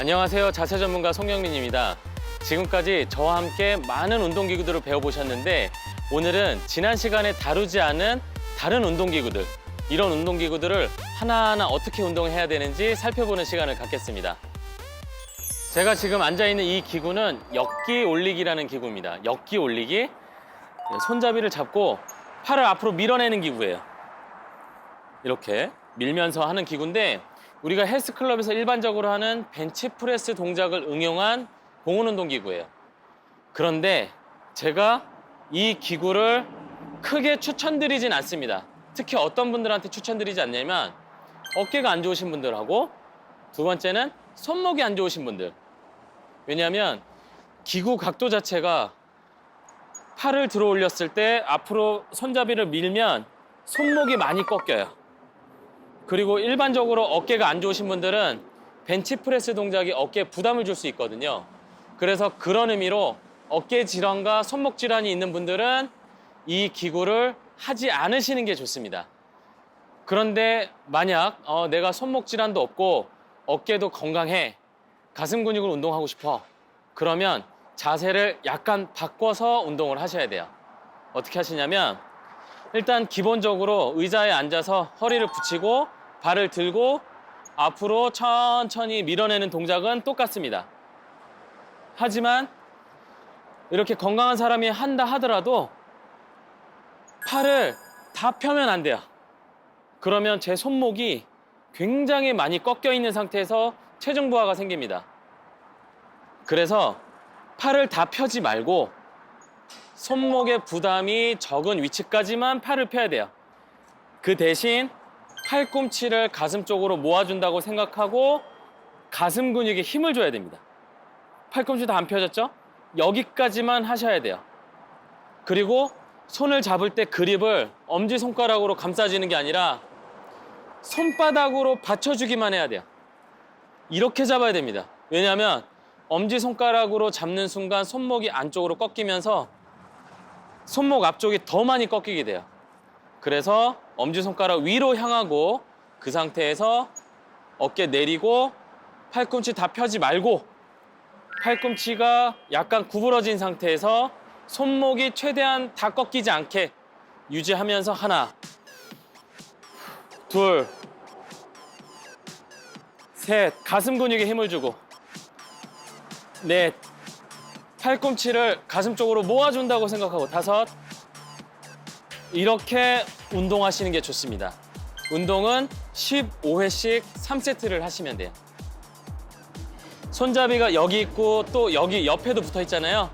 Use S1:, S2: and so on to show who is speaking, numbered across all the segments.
S1: 안녕하세요. 자세 전문가 송영민입니다. 지금까지 저와 함께 많은 운동기구들을 배워보셨는데 오늘은 지난 시간에 다루지 않은 다른 운동기구들 이런 운동기구들을 하나하나 어떻게 운동을 해야 되는지 살펴보는 시간을 갖겠습니다. 제가 지금 앉아있는 이 기구는 역기 올리기라는 기구입니다. 역기 올리기 손잡이를 잡고 팔을 앞으로 밀어내는 기구예요. 이렇게 밀면서 하는 기구인데 우리가 헬스클럽에서 일반적으로 하는 벤치프레스 동작을 응용한 공원운동 기구예요. 그런데 제가 이 기구를 크게 추천드리진 않습니다. 특히 어떤 분들한테 추천드리지 않냐면 어깨가 안 좋으신 분들하고 두 번째는 손목이 안 좋으신 분들. 왜냐하면 기구 각도 자체가 팔을 들어 올렸을 때 앞으로 손잡이를 밀면 손목이 많이 꺾여요. 그리고 일반적으로 어깨가 안 좋으신 분들은 벤치프레스 동작이 어깨에 부담을 줄 수 있거든요. 그래서 그런 의미로 어깨 질환과 손목 질환이 있는 분들은 이 기구를 하지 않으시는 게 좋습니다. 그런데 만약 어, 내가 손목 질환도 없고 어깨도 건강해 가슴 근육을 운동하고 싶어 그러면 자세를 약간 바꿔서 운동을 하셔야 돼요. 어떻게 하시냐면 일단 기본적으로 의자에 앉아서 허리를 붙이고 발을 들고 앞으로 천천히 밀어내는 동작은 똑같습니다. 하지만 이렇게 건강한 사람이 한다 하더라도 팔을 다 펴면 안 돼요. 그러면 제 손목이 굉장히 많이 꺾여 있는 상태에서 체중 부하가 생깁니다. 그래서 팔을 다 펴지 말고 손목의 부담이 적은 위치까지만 팔을 펴야 돼요. 그 대신 팔꿈치를 가슴 쪽으로 모아준다고 생각하고 가슴 근육에 힘을 줘야 됩니다. 팔꿈치 다 안 펴졌죠? 여기까지만 하셔야 돼요. 그리고 손을 잡을 때 그립을 엄지손가락으로 감싸지는 게 아니라 손바닥으로 받쳐주기만 해야 돼요. 이렇게 잡아야 됩니다. 왜냐하면 엄지손가락으로 잡는 순간 손목이 안쪽으로 꺾이면서 손목 앞쪽이 더 많이 꺾이게 돼요. 그래서 엄지손가락 위로 향하고 그 상태에서 어깨 내리고 팔꿈치 다 펴지 말고 팔꿈치가 약간 구부러진 상태에서 손목이 최대한 다 꺾이지 않게 유지하면서 하나, 둘, 셋, 가슴 근육에 힘을 주고 넷, 팔꿈치를 가슴 쪽으로 모아준다고 생각하고 다섯, 이렇게 운동하시는 게 좋습니다. 운동은 15회씩 3세트를 하시면 돼요. 손잡이가 여기 있고 또 여기 옆에도 붙어 있잖아요.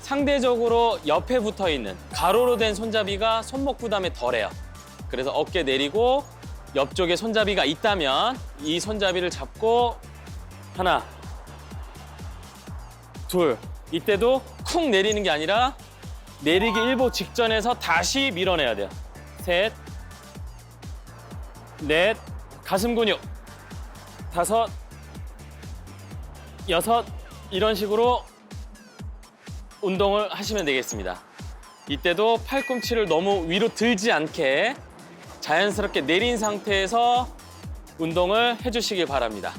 S1: 상대적으로 옆에 붙어 있는 가로로 된 손잡이가 손목 부담에 덜해요. 그래서 어깨 내리고 옆쪽에 손잡이가 있다면 이 손잡이를 잡고 하나, 둘. 이때도 쿵 내리는 게 아니라 내리기 일보 직전에서 다시 밀어내야 돼요. 셋, 넷, 가슴 근육, 다섯, 여섯 이런 식으로 운동을 하시면 되겠습니다. 이때도 팔꿈치를 너무 위로 들지 않게 자연스럽게 내린 상태에서 운동을 해주시길 바랍니다.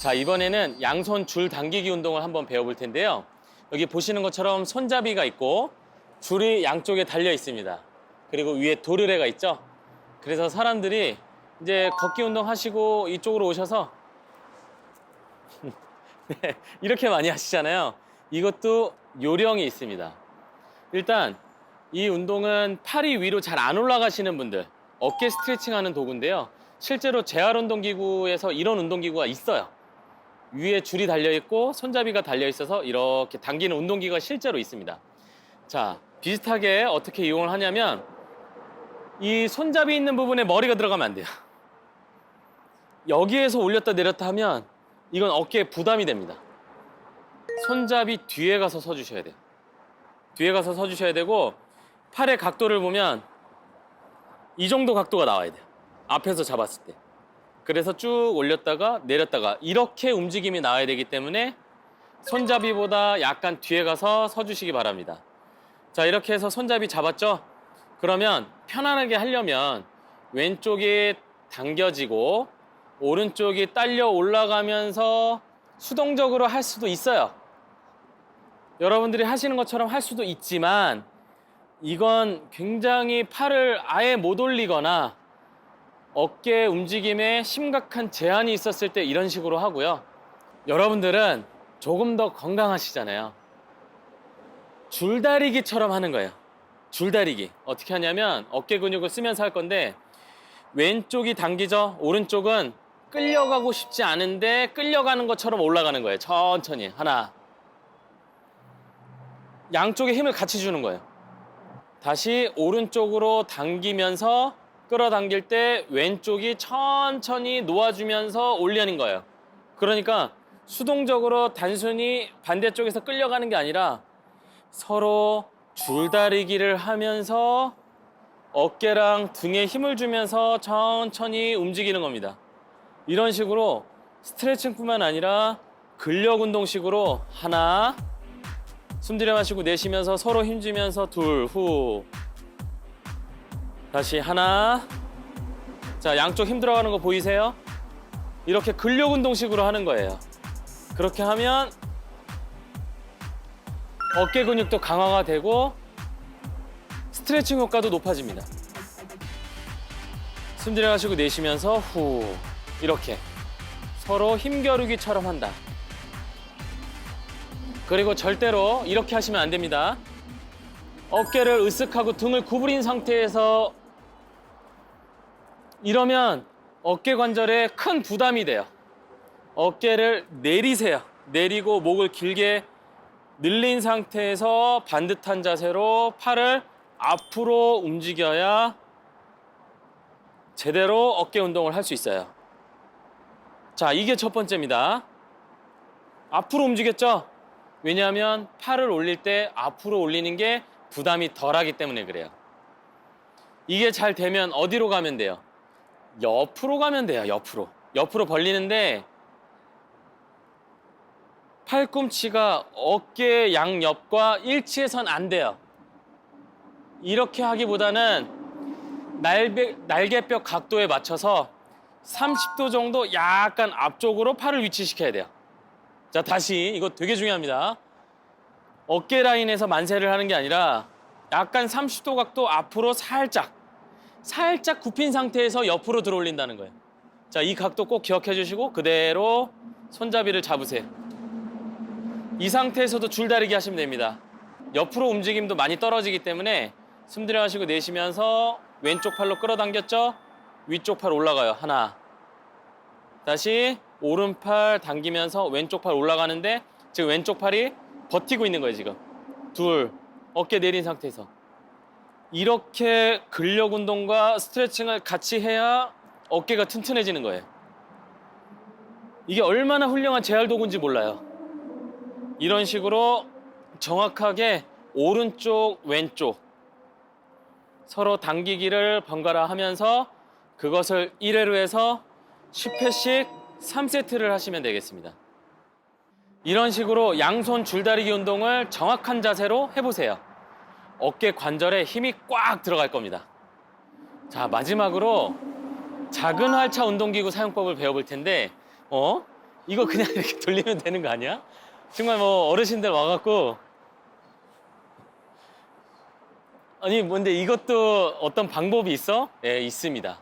S1: 자, 이번에는 양손 줄 당기기 운동을 한번 배워볼 텐데요. 여기 보시는 것처럼 손잡이가 있고 줄이 양쪽에 달려 있습니다. 그리고 위에 도르래가 있죠. 그래서 사람들이 이제 걷기 운동 하시고 이쪽으로 오셔서 네, 이렇게 많이 하시잖아요. 이것도 요령이 있습니다. 일단 이 운동은 팔이 위로 잘 안 올라가시는 분들 어깨 스트레칭 하는 도구인데요. 실제로 재활 운동 기구에서 이런 운동 기구가 있어요. 위에 줄이 달려 있고 손잡이가 달려 있어서 이렇게 당기는 운동기가 실제로 있습니다. 자, 비슷하게 어떻게 이용을 하냐면 이 손잡이 있는 부분에 머리가 들어가면 안 돼요. 여기에서 올렸다 내렸다 하면 이건 어깨에 부담이 됩니다. 손잡이 뒤에 가서 서 주셔야 돼요. 뒤에 가서 서 주셔야 되고 팔의 각도를 보면 이 정도 각도가 나와야 돼요. 앞에서 잡았을 때. 그래서 쭉 올렸다가 내렸다가 이렇게 움직임이 나와야 되기 때문에 손잡이보다 약간 뒤에 가서 서주시기 바랍니다. 자, 이렇게 해서 손잡이 잡았죠? 그러면 편안하게 하려면 왼쪽이 당겨지고 오른쪽이 딸려 올라가면서 수동적으로 할 수도 있어요. 여러분들이 하시는 것처럼 할 수도 있지만 이건 굉장히 팔을 아예 못 올리거나 어깨 움직임에 심각한 제한이 있었을 때 이런 식으로 하고요. 여러분들은 조금 더 건강하시잖아요. 줄다리기처럼 하는 거예요. 줄다리기. 어떻게 하냐면 어깨 근육을 쓰면서 할 건데 왼쪽이 당기죠. 오른쪽은 끌려가고 싶지 않은데 끌려가는 것처럼 올라가는 거예요. 천천히. 하나. 양쪽에 힘을 같이 주는 거예요. 다시 오른쪽으로 당기면서 끌어당길 때 왼쪽이 천천히 놓아주면서 올리는 거예요. 그러니까 수동적으로 단순히 반대쪽에서 끌려가는 게 아니라 서로 줄다리기를 하면서 어깨랑 등에 힘을 주면서 천천히 움직이는 겁니다. 이런 식으로 스트레칭뿐만 아니라 근력 운동식으로 하나 숨 들여 마시고 내쉬면서 서로 힘주면서 둘 후 다시 하나 자 양쪽 힘 들어가는 거 보이세요? 이렇게 근력 운동식으로 하는 거예요. 그렇게 하면 어깨 근육도 강화가 되고 스트레칭 효과도 높아집니다. 숨 들여가시고 내쉬면서 후 이렇게 서로 힘겨루기처럼 한다. 그리고 절대로 이렇게 하시면 안 됩니다. 어깨를 으쓱하고 등을 구부린 상태에서 이러면 어깨 관절에 큰 부담이 돼요. 어깨를 내리세요. 내리고 목을 길게 늘린 상태에서 반듯한 자세로 팔을 앞으로 움직여야 제대로 어깨 운동을 할 수 있어요. 자, 이게 첫 번째입니다. 앞으로 움직였죠? 왜냐하면 팔을 올릴 때 앞으로 올리는 게 부담이 덜하기 때문에 그래요. 이게 잘 되면 어디로 가면 돼요? 옆으로 가면 돼요, 옆으로. 옆으로 벌리는데 팔꿈치가 어깨 양옆과 일치해선 안 돼요. 이렇게 하기보다는 날개, 날개뼈 각도에 맞춰서 30도 정도 약간 앞쪽으로 팔을 위치시켜야 돼요. 자, 다시 이거 되게 중요합니다. 어깨 라인에서 만세를 하는 게 아니라 약간 30도 각도 앞으로 살짝 살짝 굽힌 상태에서 옆으로 들어 올린다는 거예요. 자, 이 각도 꼭 기억해 주시고 그대로 손잡이를 잡으세요. 이 상태에서도 줄다리기 하시면 됩니다. 옆으로 움직임도 많이 떨어지기 때문에 숨 들여마시고 내쉬면서 왼쪽 팔로 끌어당겼죠? 위쪽 팔 올라가요. 하나. 다시 오른팔 당기면서 왼쪽 팔 올라가는데 지금 왼쪽 팔이 버티고 있는 거예요, 지금. 둘. 어깨 내린 상태에서. 이렇게 근력 운동과 스트레칭을 같이 해야 어깨가 튼튼해지는 거예요. 이게 얼마나 훌륭한 재활 도구인지 몰라요. 이런 식으로 정확하게 오른쪽, 왼쪽 서로 당기기를 번갈아 하면서 그것을 1회로 해서 10회씩 3세트를 하시면 되겠습니다. 이런 식으로 양손 줄다리기 운동을 정확한 자세로 해보세요. 어깨 관절에 힘이 꽉 들어갈 겁니다. 자, 마지막으로 작은 활차 운동기구 사용법을 배워볼 텐데, 어? 이거 그냥 이렇게 돌리면 되는 거 아니야? 정말 뭐 어르신들 와갖고, 아니, 뭔데 이것도 어떤 방법이 있어? 네, 있습니다.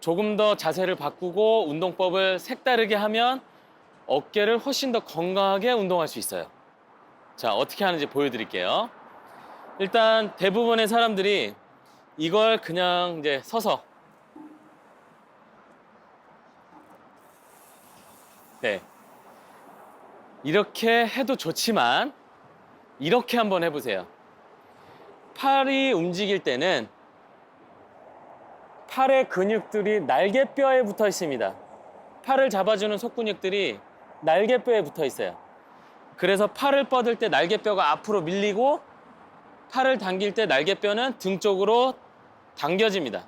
S1: 조금 더 자세를 바꾸고 운동법을 색다르게 하면 어깨를 훨씬 더 건강하게 운동할 수 있어요. 자, 어떻게 하는지 보여드릴게요. 일단 대부분의 사람들이 이걸 그냥 이제 서서 네. 이렇게 해도 좋지만 이렇게 한번 해보세요. 팔이 움직일 때는 팔의 근육들이 날개뼈에 붙어 있습니다. 팔을 잡아주는 속근육들이 날개뼈에 붙어 있어요. 그래서 팔을 뻗을 때 날개뼈가 앞으로 밀리고 팔을 당길 때 날개뼈는 등 쪽으로 당겨집니다.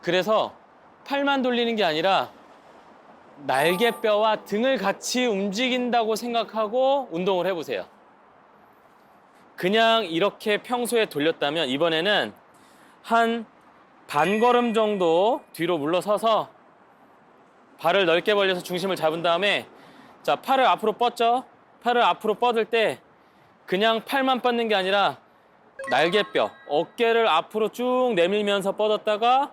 S1: 그래서 팔만 돌리는 게 아니라 날개뼈와 등을 같이 움직인다고 생각하고 운동을 해보세요. 그냥 이렇게 평소에 돌렸다면 이번에는 한 반 걸음 정도 뒤로 물러서서 발을 넓게 벌려서 중심을 잡은 다음에 자 팔을 앞으로 뻗죠. 팔을 앞으로 뻗을 때 그냥 팔만 뻗는 게 아니라 날개뼈, 어깨를 앞으로 쭉 내밀면서 뻗었다가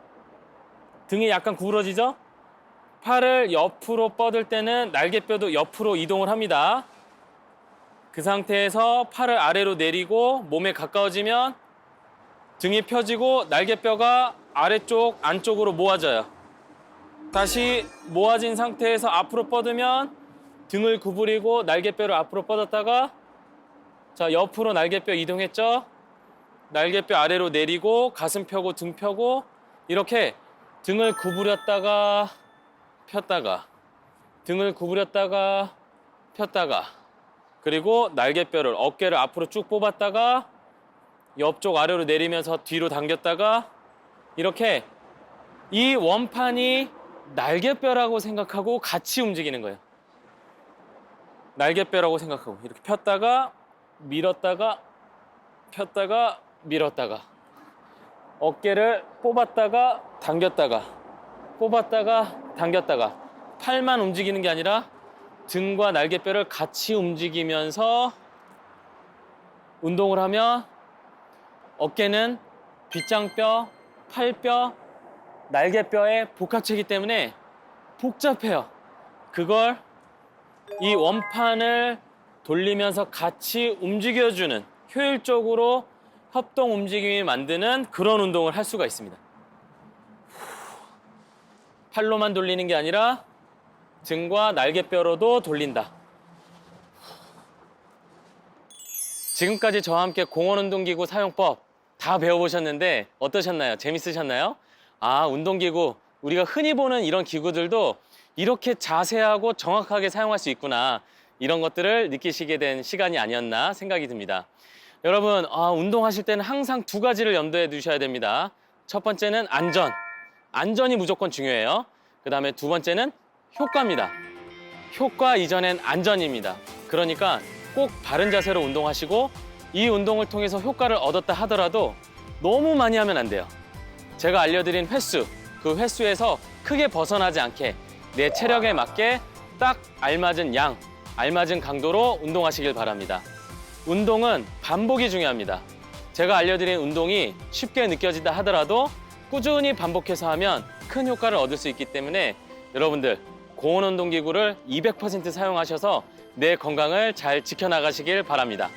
S1: 등이 약간 구부러지죠? 팔을 옆으로 뻗을 때는 날개뼈도 옆으로 이동을 합니다. 그 상태에서 팔을 아래로 내리고 몸에 가까워지면 등이 펴지고 날개뼈가 아래쪽 안쪽으로 모아져요. 다시 모아진 상태에서 앞으로 뻗으면 등을 구부리고 날개뼈를 앞으로 뻗었다가 자 옆으로 날개뼈 이동했죠. 날개뼈 아래로 내리고 가슴 펴고 등 펴고 이렇게 등을 구부렸다가 폈다가 등을 구부렸다가 폈다가 그리고 날개뼈를 어깨를 앞으로 쭉 뽑았다가 옆쪽 아래로 내리면서 뒤로 당겼다가 이렇게 이 원판이 날개뼈라고 생각하고 같이 움직이는 거예요. 날개뼈라고 생각하고 이렇게 폈다가 밀었다가 폈다가 밀었다가 어깨를 뽑았다가 당겼다가 뽑았다가 당겼다가 팔만 움직이는 게 아니라 등과 날개뼈를 같이 움직이면서 운동을 하면 어깨는 빗장뼈, 팔뼈, 날개뼈의 복합체이기 때문에 복잡해요. 그걸 이 원판을 돌리면서 같이 움직여주는 효율적으로 협동 움직임이 만드는 그런 운동을 할 수가 있습니다. 팔로만 돌리는 게 아니라 등과 날개뼈로도 돌린다. 지금까지 저와 함께 공원 운동기구 사용법 다 배워보셨는데 어떠셨나요? 재밌으셨나요? 아, 운동기구 우리가 흔히 보는 이런 기구들도 이렇게 자세하고 정확하게 사용할 수 있구나. 이런 것들을 느끼시게 된 시간이 아니었나 생각이 듭니다. 여러분, 아, 운동하실 때는 항상 두 가지를 염두에 두셔야 됩니다. 첫 번째는 안전. 안전이 무조건 중요해요. 그 다음에 두 번째는 효과입니다. 효과 이전엔 안전입니다. 그러니까 꼭 바른 자세로 운동하시고 이 운동을 통해서 효과를 얻었다 하더라도 너무 많이 하면 안 돼요. 제가 알려드린 횟수, 그 횟수에서 크게 벗어나지 않게 내 체력에 맞게 딱 알맞은 양, 알맞은 강도로 운동하시길 바랍니다. 운동은 반복이 중요합니다. 제가 알려드린 운동이 쉽게 느껴진다 하더라도 꾸준히 반복해서 하면 큰 효과를 얻을 수 있기 때문에 여러분들 고온 운동 기구를 200% 사용하셔서 내 건강을 잘 지켜나가시길 바랍니다.